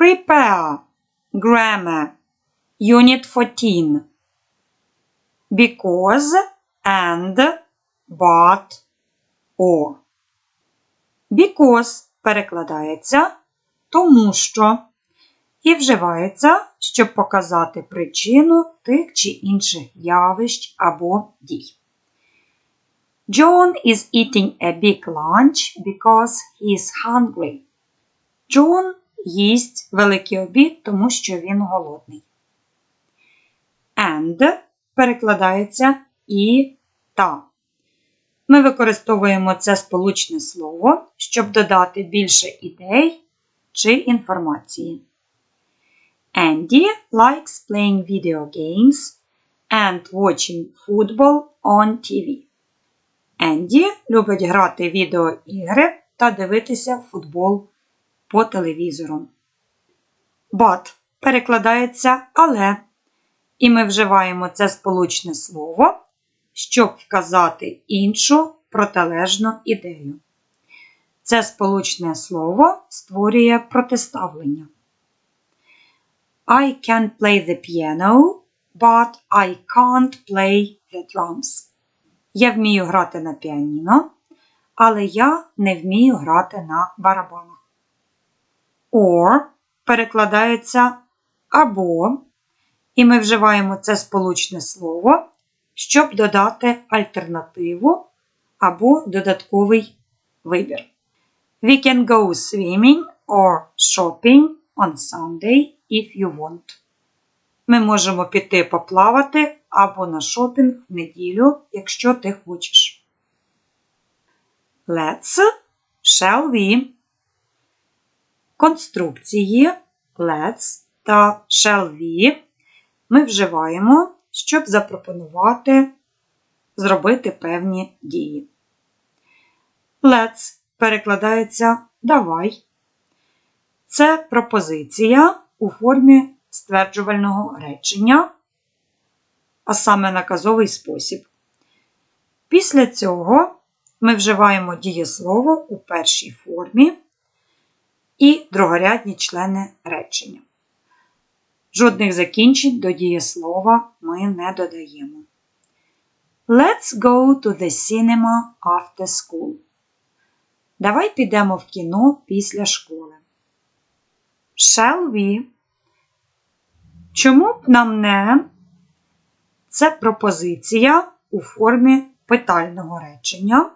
Prepare. Grammar. Unit 14. Because and but or. Because перекладається тому що і вживається, щоб показати причину тих чи інших явищ або дій. John is eating a big lunch because he is hungry. Джон їсть великий обід, тому що він голодний. And перекладається і та. Ми використовуємо це сполучне слово, щоб додати більше ідей чи інформації. Andy likes playing video games and watching football on TV. Енді любить грати відеоігри та дивитися футбол по телевізору. But перекладається але. І ми вживаємо це сполучне слово, щоб вказати іншу протилежну ідею. Це сполучне слово створює протиставлення. I can play the piano, but I can't play the drums. Я вмію грати на піаніно, але я не вмію грати на барабанах. Or перекладається або, і ми вживаємо це сполучне слово, щоб додати альтернативу або додатковий вибір. We can go swimming or shopping on Sunday if you want. Ми можемо піти поплавати або на шопінг в неділю, якщо ти хочеш. Let's, shall we. Конструкції let's та shall we ми вживаємо, щоб запропонувати зробити певні дії. Let's перекладається давай. Це пропозиція у формі стверджувального речення, а саме наказовий спосіб. Після цього ми вживаємо дієслово у першій формі і другорядні члени речення. Жодних закінчень до дієслова ми не додаємо. Let's go to the cinema after school. Давай підемо в кіно після школи. Shall we? Чому б нам не? Це пропозиція у формі питального речення.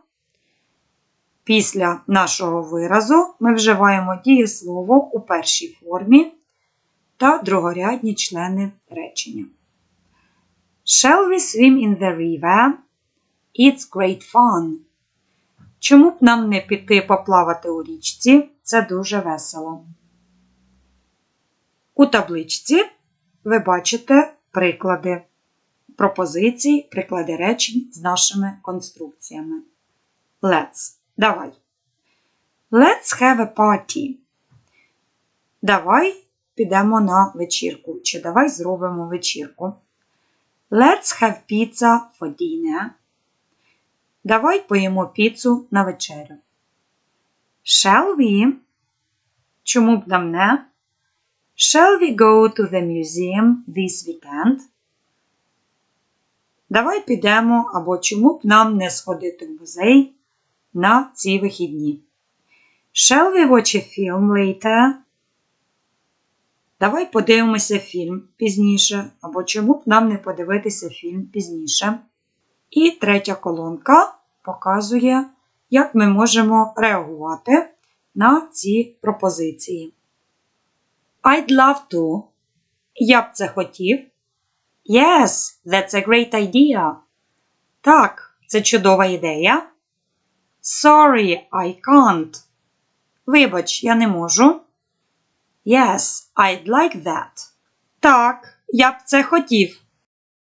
Після нашого виразу ми вживаємо дієслово у першій формі та другорядні члени речення. Shall we swim in the river? It's great fun. Чому б нам не піти поплавати у річці? Це дуже весело. У табличці ви бачите приклади пропозицій, приклади речень з нашими конструкціями. Let's. Давай. Let's have a party. Давай підемо на вечірку. Чи давай зробимо вечірку. Let's have pizza for dinner. Давай поїмо піцу на вечерю. Shall we? Чому б нам не? Shall we go to the museum this weekend? Давай підемо або чому б нам не сходити в музей на ці вихідні. Shall we watch a film later? Давай подивимося фільм пізніше, або чому б нам не подивитися фільм пізніше. І третя колонка показує, як ми можемо реагувати на ці пропозиції. I'd love to. Я б це хотів. Yes, that's a great idea. Так, це чудова ідея. Sorry, I can't. Вибач, я не можу. Yes, I'd like that. Так, я б це хотів.